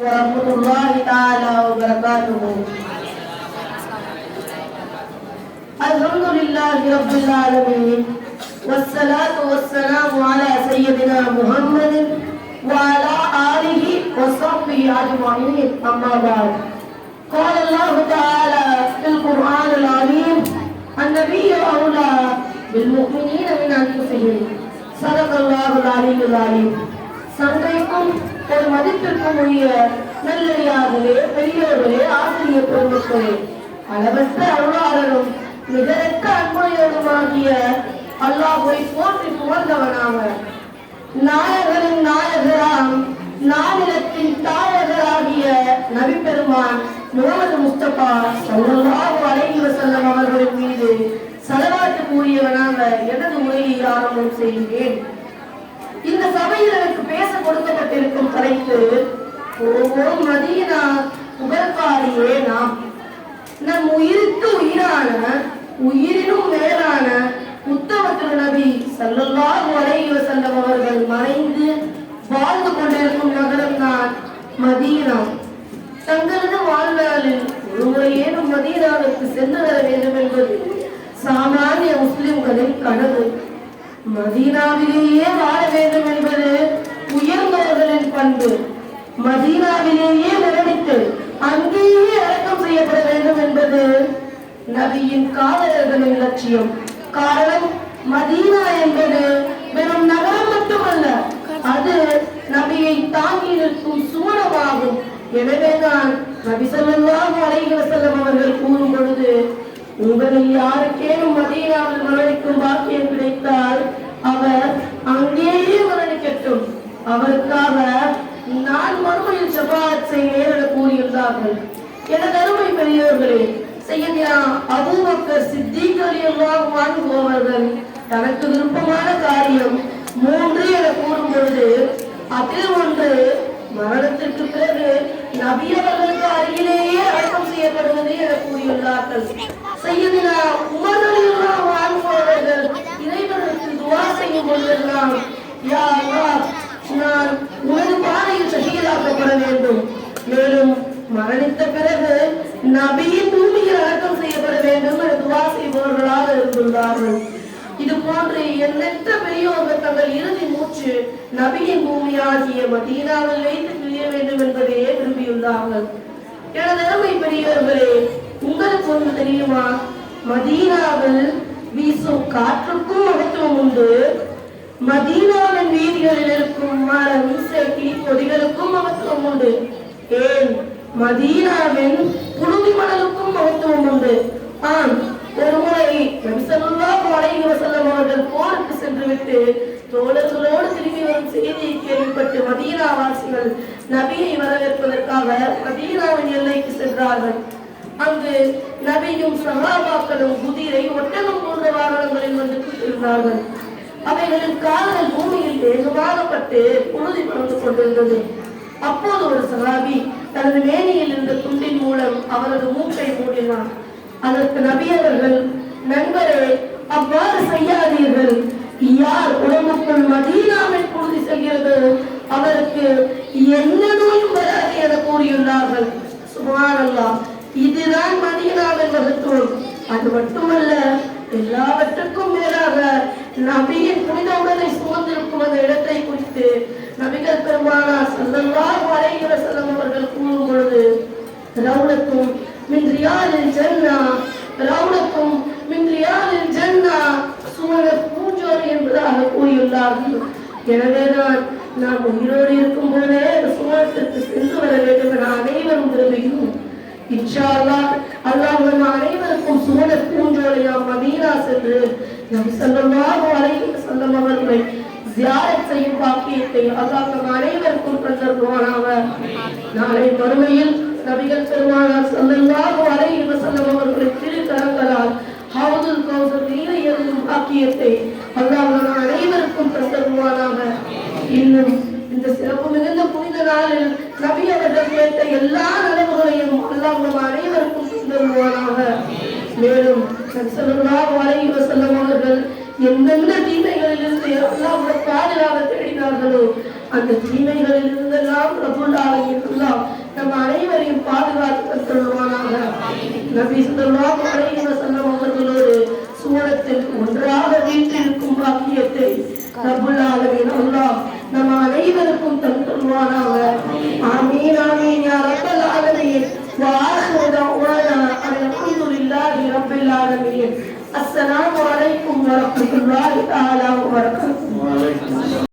ورحمة الله تعالى وبركاته الحمد لله رب العالمين والصلاة والسلام على سيدنا محمد وعلى آله وصحبه أجمعين أما بعد قال الله تعالى في القرآن العظيم النبي أولى بالمؤمنين من أنفسهم صدق الله العلي العليم சங்கைக்கும் ஒரு மதிப்பிற்கும் உரிய நல்லடியார்களே பெரியோர்களே ஆசிரியர் பெருமக்களே அளவற்ற அருளாளரும் நிகரற்ற அன்புடையோருமாகிய அல்லாஹை போற்றி புகழ்ந்தவனாக. நாயகரின் நாயகராம் நானிலத்தின் தாயகராகிய நபி பெருமான் முகமது முஸ்தபா சல்லல்லாஹு அலைஹி வஸல்லம் அவர்களின் மீது சலவாத்து கூறியவனாக எனது உரையை ஆரம்பம் செய்கிறேன். இந்த சபையில் எனக்கு பேச கொடுக்கப்பட்டிருக்கும் தலைப்பு ஓ மதீனா புகழ்காரியே நாம். நம் உயிருக்கு உயிரான உயிரினும் மேலான உத்தம திருநபி சல்லல்லாஹு அலைஹி வஸல்லம் அவர்கள் மறைந்து வாழ்ந்து கொண்டிருக்கும் நகரம் தான் மதீனா. தங்களது வாழ்நாளில் ஒருமுறையேனும் மதீனாவிற்கு சென்று வர வேண்டும் என்பது சாமானிய முஸ்லிம்களின் கனவு. மதீனாவிலேயே வாழ வேண்டும் என்பது உயர்ந்தவர்களின் பண்பு. மதீனாவிலேயே மரணித்து அங்கேயே அடக்கம் செய்யப்பட வேண்டும் என்பது நபியின் காதலர்களின் லட்சியம். காரணம் மதீனா என்பது வெறும் நகரம் மட்டுமல்ல அது நபியை தாங்கி நிற்கும் சுவனமாகும் எனவேதான் நபி ஸல்லல்லாஹு அலைஹி செல்லும் அவர்கள் கூறும் பொழுது உங்களை யாருக்கேனும் மதீனாவில் அவருக்காக நான் மறுமையில் ஷபாத் செய்வேன் என கூறியிருந்தார்கள். எனது அருமை பெரியவர்களே செய்யா அபூபக்கர் சித்திக் ரலியல்லாஹு அன்ஹு தனக்கு விருப்பமான காரியம் மூன்று என கூறும் பொழுது அதில் ஒன்று மரணத்திற்கு பிறகு நபியவர்கள் அவர்களுக்கு அருகிலேயே அடக்கம் செய்யப்படுவது என கூறியுள்ளார்கள் செய்யதினா உமர் ரலியல்லாஹு அன்ஹு அவர்கள் இறைவனுக்கு துவா செய்யும் பொழுதெல்லாம் யா அல்லாஹ் நான் உனது பாதையில் ஷஹீதாக்கப்பட வேண்டும் மேலும் மரணித்த பிறகு நபியின் பூமியில் அடக்கம் செய்யப்பட வேண்டும் என துவா செய்பவர்களாக இருந்துள்ளார்கள் இது போன்று எண்ணற்ற பெரியோர்கள் தங்கள் இறுதி மூச்சு நபியின் பூமியாகிய மதீனாவில் வைத்து பிரிய வேண்டும் என்பதையே விரும்பியுள்ளார்கள். எனது அருமை பெரியவர்களே உங்களுக்கு ஒன்று தெரியுமா? மதீனாவில் வீசும் காற்றுக்கும் மகத்துவம் உண்டு. மதீனாவின் வீதிகளில் இருக்கும் மரம் செடி கொடிகளுக்கும் மகத்துவம் உண்டு. ஏன்? மதீனாவின் புழுதி மணலுக்கும் மகத்துவம் உண்டு. ஆம் ஒருமுறை அலைஹி வஸல்லம் அவர்கள் போருக்கு சென்றுவிட்டு தோழர்களோடு திரும்பி வரும் செய்தியை கேள்விப்பட்டு மதீனா வாசிகள் நபியை வரவேற்பதற்காக மதீனாவின் எல்லைக்கு சென்றார்கள். அங்கு நபியும் சகாபாக்களும் குதிரை ஒட்டகம் போன்ற வாகனங்களில் வந்து கொண்டிருந்தார்கள் அவைகளின் கால்கள் பூமியில் வேகமாகப்பட்டு உறுதி பறந்து கொண்டிருந்தது. அப்போது ஒரு சகாபி தனது மேனியில் இருந்த மூலம் அவரது மூக்கை மூடினார். அதற்கு நபி அவர்கள் நண்பரே அவ்வாறு செய்யாதீர்கள். யார் உடம்புக்குள் மதீனாவை புழுதி செல்கிறது? அவருக்கு எந்த நோயும் வராது என கூறியுள்ளார்கள். சுமாரல்லா இதுதான் மதீனாவின் மகத்துவம் அது மட்டுமல்ல எல்லாவற்றுக்கும் மேலாக நபியின் புனித உடலை சுமந்திருக்கும் அந்த இடத்தை குறித்து நபிகள் பெருமானார் செல்லல்லா வரைகிற வஸல்லம் அவர்கள் கூறும் பொழுது ரவுலத்தும் من ரியாலில் الجنة ரவுலத்தும் من ரியாலில் الجنة சுவன பூஞ்சோறு என்பதாக கூறியுள்ளார்கள் எனவேதான் நாம் உயிரோடு இருக்கும் பொழுதே சுவனத்திற்கு சென்று வர வேண்டும் என அனைவரும் விரும்புகிறோம். இன்ஷா அல்லாஹ் அல்லாஹ் நம் அனைவருக்கும் சுவன பூஞ்சோலையாம் மதீனா சென்று நம் ஸல்லல்லாஹு அலைஹி வஸல்லம் அவர்களை ஜியாரத் செய்யும் பாக்கியத்தை அல்லாஹ் நம் அனைவருக்கும் தந்தருவானாக நாளை மறுமையில் நபிகள் பெருமானார் ஸல்லல்லாஹு அலைஹி வஸல்லம் அவர்களின் திருக்கரங்களால் ஹவுதுல் கௌசர் நீரை எழுதும் பாக்கியத்தை அல்லாஹ் நம் அனைவருக்கும் தந்தருவானாக. இன்னும் இந்த சிறப்பு மிகுந்த புனித நாளில் நபி அவர்கள் கேட்ட எல்லா நலவுகளையும் அல்லாஹ் நம் அனைவருக்கும் தந்தருவானாக. மேலும் ஸல்லல்லாஹு அலைஹி வஸல்லம் அவர்கள் எந்தெந்த தீமைகளிலிருந்து அல்லாஹ்வுடைய பாதுகாவல் தேடினார்களோ அந்த தீமைகளில் இருந்தெல்லாம் ரபுல் ஆலமீன் அல்லாஹ் நம் அனைவரையும் பாதுகாத்து தருவானாக நபி ஸல்லல்லாஹு அலைஹி வஸல்லம் அவர்களோடு சூரத்தில் ஒன்றாக வீட்டிருக்கும் பாக்கியத்தை ரபுல் ஆலமீன் அல்லாஹ் நம் அனைவருக்கும் தந்துருவானாக ஆமீன் ஆமீன் யா ரப்பல் ஆலமீன் وآخر دعوانا أن الحمد لله رب العالمين السلام عليكم ورحمة الله تعالى وبركاته